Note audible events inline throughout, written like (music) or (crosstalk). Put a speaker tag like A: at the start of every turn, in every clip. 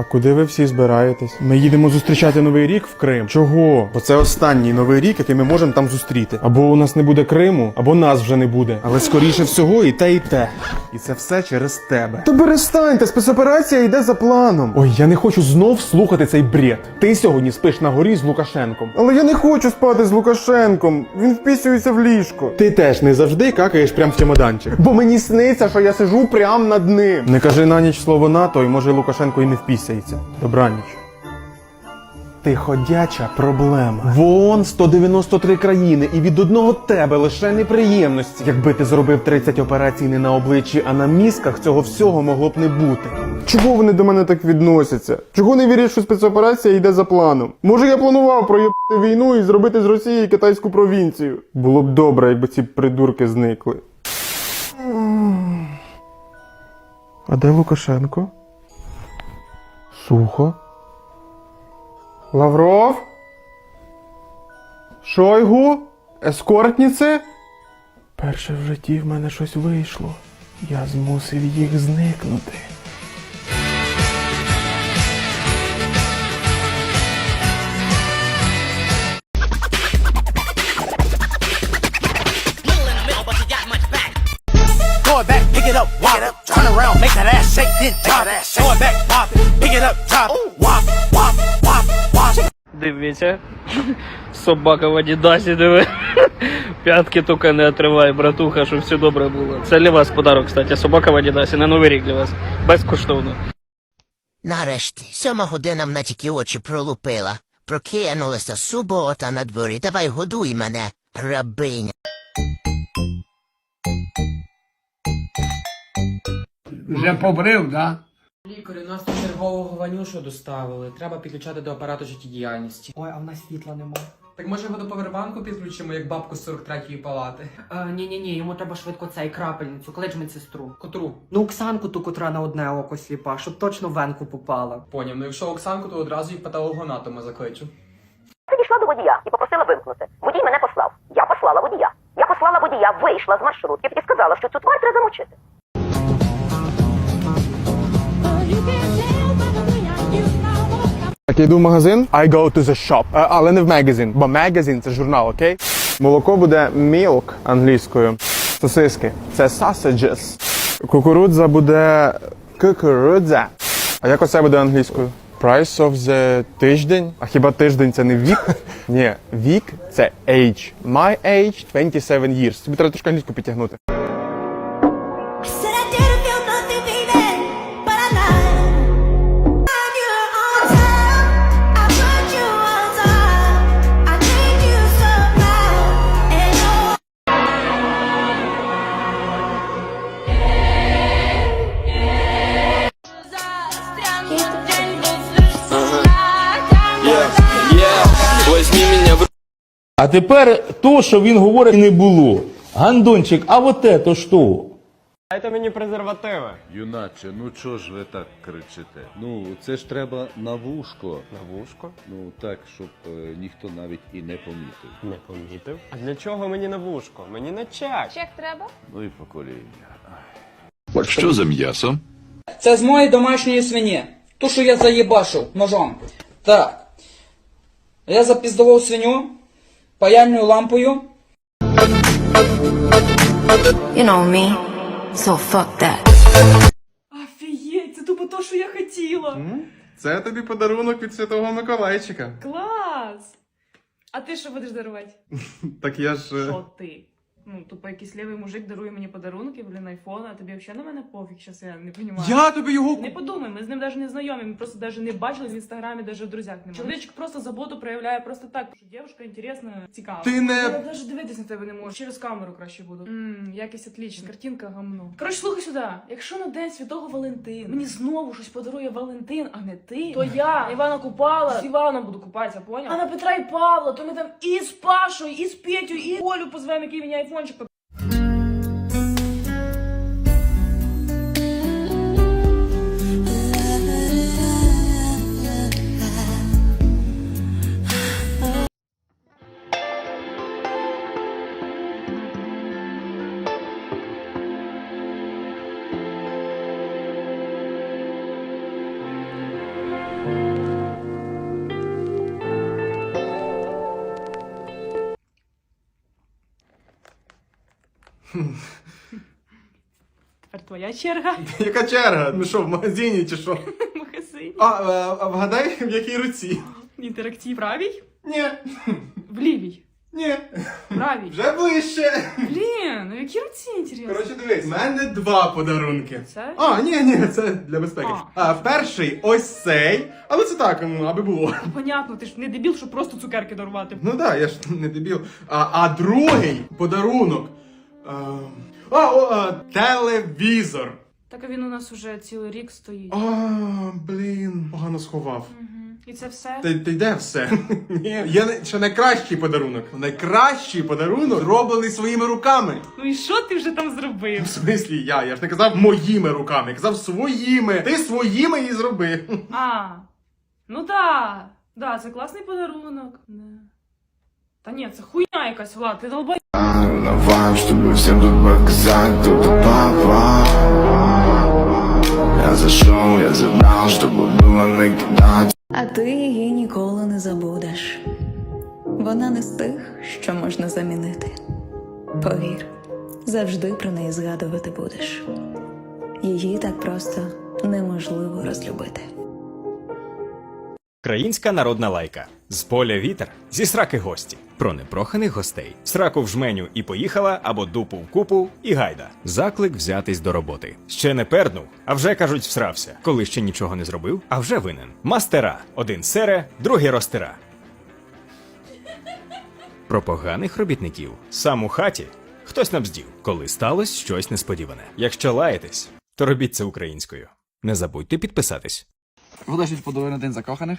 A: А куди ви всі збираєтесь? Ми їдемо зустрічати новий рік в Крим. Чого? Бо це останній новий рік, який ми можемо там зустріти. Або у нас не буде Криму, або нас вже не буде. Але скоріше всього і те, і те. І це все через тебе. То перестаньте, спецоперація йде за планом. Ой, я не хочу знов слухати цей бред. Ти сьогодні спиш на горі з Лукашенком. Але я не хочу спати з Лукашенком. Він впісюється в ліжко. Ти теж не завжди какаєш прям в чемоданчик. Бо мені сниться, що я сижу прям над ним. Не кажи на ніч слово НАТО, і може Лукашенко і не впісяється. Добраніч. Ти ходяча проблема. В ООН 193 країни, і від одного тебе лише неприємності. Якби ти зробив 30 операцій не на обличчі, а на мізках, цього всього могло б не бути. Чого вони до мене так відносяться? Чого не вірять, що спецоперація йде за планом? Може, я планував проїбати війну і зробити з Росії китайську провінцію? Було б добре, якби ці придурки зникли. А де Лукашенко? Сухо. Лавров? Шойгу? Ескортніце? Перше в житті в мене щось вийшло. Я змусив їх зникнути.
B: Around, make that ass shake, then drop. Throw it back, pop it, pick it up, drop it, wop, wop, wop, wop.
C: Дивіться. Собака в Адідасі, диви. П'ятки тільки не отривай, братуха, щоб все добре було. Це для вас подарок, кстати. Собака в Адідасі на новий рік для вас. Безкоштовно.
D: Нарешті, сьома година мене тільки очі пролупила. Прокинулася субота на дворі. Давай годуй мене, рабиня.
E: Вже побрив, да?
F: Лікарю, нас тут чергового Ванюшу доставили. Треба підключати до апарату життєдіяльності.
G: Ой, а в нас світла нема.
F: Так може його до повербанку підключимо, як бабку з 43-ї палати.
G: Ні, ні, ні, йому треба швидко цей крапельницю, клич медсестру.
F: Котру.
G: Ну, Оксанку ту, котра на одне око сліпа, щоб точно в венку попала.
F: Поняв, ну якщо Оксанку, то одразу і патологоанатома закличу.
H: Підійшла до водія і попросила вимкнути. Водій мене послав. Я послала водія. Я послала водія, вийшла з маршрутки і сказала, що цю тварь треба замочити.
A: Так, я йду в магазин. I go to the shop. Е, але не в магазин, бо магазин це журнал, окей? Молоко буде milk англійською. Сосиски це sausages. Кукурудза буде кукурудза. А як оце буде англійською? Price of the тиждень. А хіба тиждень це не вік? (laughs) Ні, вік це age. My age 27 years. Тобі треба трошки англійську підтягнути.
I: А тепер то, що він говорить, не було. Гандончик, а вот это що?
J: Юначе, ну чого ж ви так кричите? Ну, це ж треба на вушко.
K: На вушко?
J: Ну так, щоб е, ніхто навіть і не помітив.
K: Не помітив. А для чого мені на вушко? Мені на чак.
L: Чек треба?
J: Ну і покоління.
I: Що за м'ясо?
G: Це з моєї домашньої свині. Ту, що я заєбашив ножом. Так. Я запіздував свиню паяльною лампою.
L: You know me, so fuck that.
M: Офігеть, це тупо то, що я хотіла.
A: Це тобі подарунок від Святого Миколайчика.
M: Клас! А ти що будеш дарувати? (laughs)
A: Так я ж. е,
M: Що ти? Ну, тупо якийсь лівий мужик дарує мені подарунки, блін, айфон, а тобі взагалі на мене пофіг, щас я не розумію.
A: Я тобі його
M: Не подумай, ми з ним навіть не знайомі, ми просто навіть не бачили в інстаграмі, навіть в друзях немає. Чоловічок просто заботу проявляє просто так, що дівчинка інтересна, цікава.
A: Ти не-
M: Я навіть дивитись на тебе не можу. Через камеру краще буду. Ммм, якість отлічна, картинка гамно. Коротше, слухай сюди. Якщо на день святого Валентина мені знову щось подарує Валентин, а не ти, то я Івана Купала з Іваном буду купатися, поняв? А на Петра і Павла, то ми там і з Пашою, і з Петю, і Олю позвемо, який мені айфончик Тепер твоя черга (laughs)
A: Яка черга? Ми що, в магазині чи що?
M: в магазині.
A: А, а, а вгадай, в якій руці?
M: Інтерактив правій?
A: Ні.
M: В лівій.
A: Ні.
M: Правій.
A: Вже ближче.
M: Блін, ну які руці інтересно.
A: Коротше, дивись, в мене два подарунки.
M: Це?
A: А, ні, ні, це для безпеки.
M: А.
A: А, перший ось цей, але це так, ну, аби було.
M: Понятно, ти ж не дебіл, щоб просто цукерки дарувати.
A: Ну так, я ж не дебіл. А, а другий подарунок. А, а, о, а, телевізор.
M: Так а він у нас уже цілий рік стоїть.
A: А, блін, погано сховав.
M: Мгм. І це все?
A: Та, та йде все. (laughs) Ні. Є не- ще найкращий подарунок. Найкращий подарунок зроблений своїми руками.
M: Ну і що ти вже там зробив?
A: В смислі я? Я ж не казав моїми руками, я казав своїми. Ти своїми і зроби. (laughs)
M: А, ну да. Да, це класний подарунок. Да. Та ні, це хуйня якась, Влад, ти долбай.
B: Наваем, чтобы всем тут показать, кто тут папа Я зашел, я забрал, чтобы было накидать
L: А ти її ніколи не забудеш. Вона не з тих, що можна замінити. Повір, завжди про неї згадувати будеш. Її так просто неможливо розлюбити.
N: Українська народна лайка. З поля вітер, зі сраки гості. Про непроханих гостей. Сраку в жменю і поїхала, або дупу в купу і гайда. Заклик взятись до роботи. Ще не перднув, а вже кажуть, всрався. Коли ще нічого не зробив, а вже винен. Мастера. Один сере, другий ростера. Про поганих робітників. Сам у хаті хтось набздів, коли сталося щось несподіване. Якщо лаєтесь, то робіть це українською. Не забудьте підписатись.
G: Вилежить подови на день закоханих.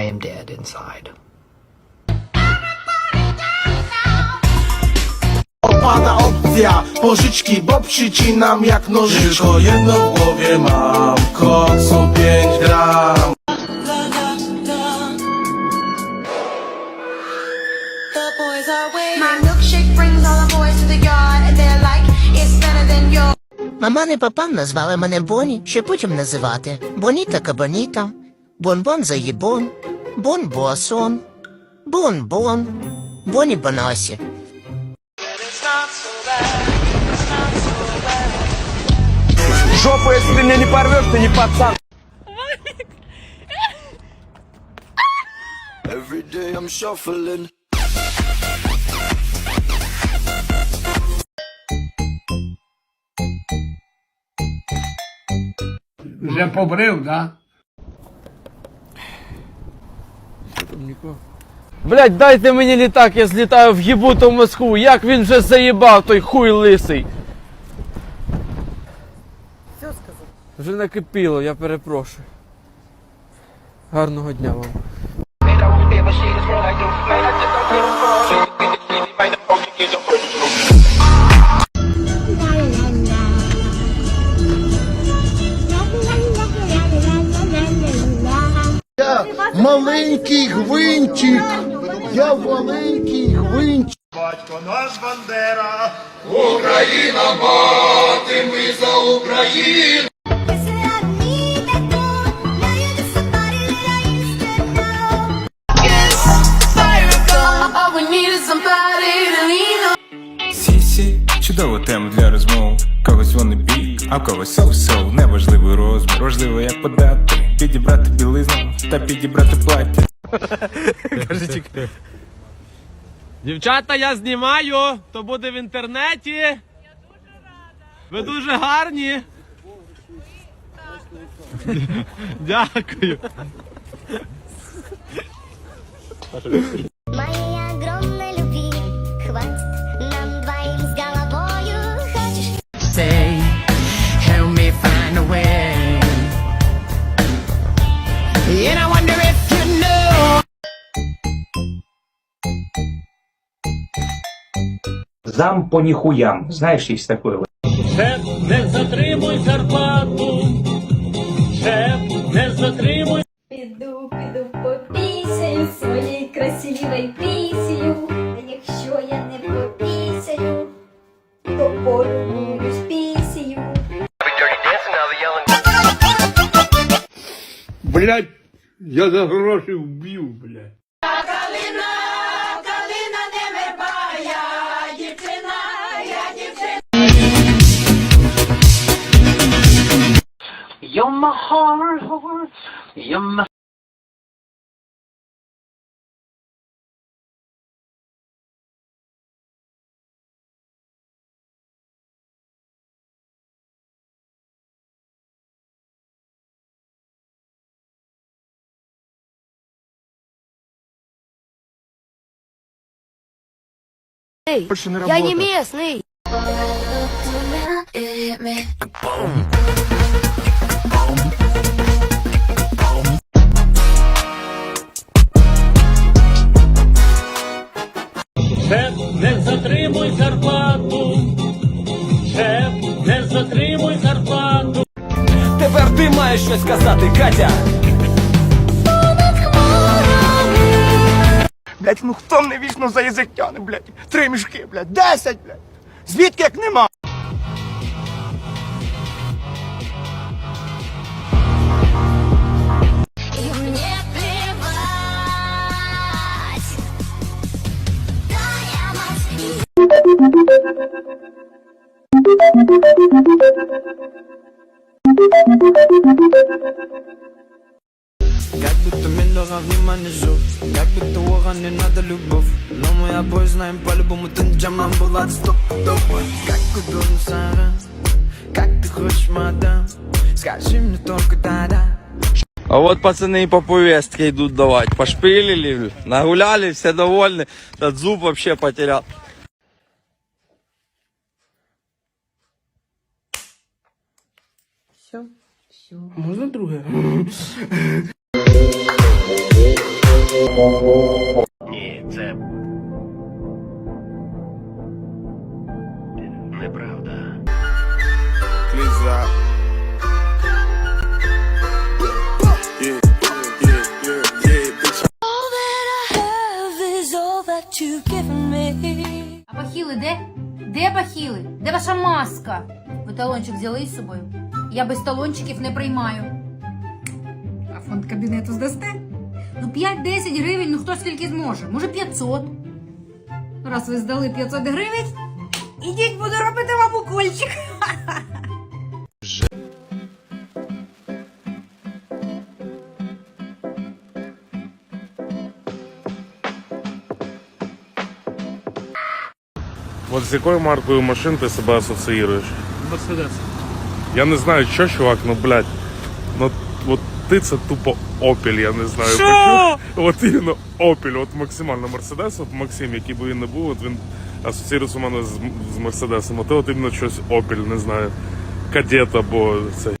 B: I am dead inside
E: Opada opcja pożyczki, bo przycinam jak nożyczko Jedno w głowie mam, koksu 5 gram
L: My milkshake brings all the boys to the yard, and they're like, it's better than yours.
D: Мама і папа назвали мене Боні, ще потім називати Боніта Кабаніта, Бон-бон заїбон, Бон-боасон, Бон-бон, Боні Бонасі.
K: Жопу, если ты меня не порвешь, ты не пацан.
B: Every day I'm shuffling
E: Вже побрив, Да?
C: Блять, дайте мені літак, я злітаю в єбуту Москву. Як він вже заїбав, той хуй лисий. Все сказав? Вже накипіло, я перепрошую. Гарного дня вам.
L: To know. Yes, fire go. All we need is somebody to lean on.
B: Сісі, чудова тема для розмов а в когось соу-соу Неважливий розмір, важливо як подати Підібрати білизну та підібрати плаття
C: Дівчата, я знімаю, то буде в інтернеті. Я дуже рада. Ви дуже гарні. Дякую.
O: Зам по ніхуям. Знаєш, є таке.
C: Шеф, не затримуй зарплату. Шеф, не затримуй.
P: Піду, піду попісяю своєю красивою пісею. А якщо я не попісяю, то полюбуюсь пісею.
F: Блять, я за гроші вбив, блять.
C: my heart, heart. You're my
H: Я не местный.
C: Шеф,
K: Щось сказати, Катя. Блять, ну хто мене вічно за язик тяне, блять? Три мішки, блять, десять, блять. Звідки як нема?
P: И мне
K: Как будто у Ора не надо любовь Но мы обои знаем по-любому Ты джам нам была стоп топ Как удобно, Сара Как ты хочешь, мадам Скажи мне только да-да
Q: А вот пацаны и по повестке идут давать. Пошпилили, нагуляли, все довольны. Этот зуб вообще потерял.
R: Можна друге?
C: Ні, це. Неправда.
P: All that I have is all that you've given me.
H: А бахіли де? Де бахіли? Де ваша маска? Ви талончик взяли з собою? Я без талончиків не приймаю. А фонд кабінету здасте? Ну 5-10 гривень, ну хто скільки зможе? Може 500. Раз ви здали 500 гривень, ідіть буду робити вам укольчик.
S: От з якою маркою машин ти себе асоціюєш?
C: Мерседес.
S: Я не знаю, що, чувак, ну блядь. Ну от ти це тупо Опель, я не знаю.
C: Що?
S: От іменно Опель, от максимально Мерседес, от Максим, який би він не був, от він асоціюється у мене з, з Мерседесом. А ти от іменно щось Опель, не знаю. Кадет або цей.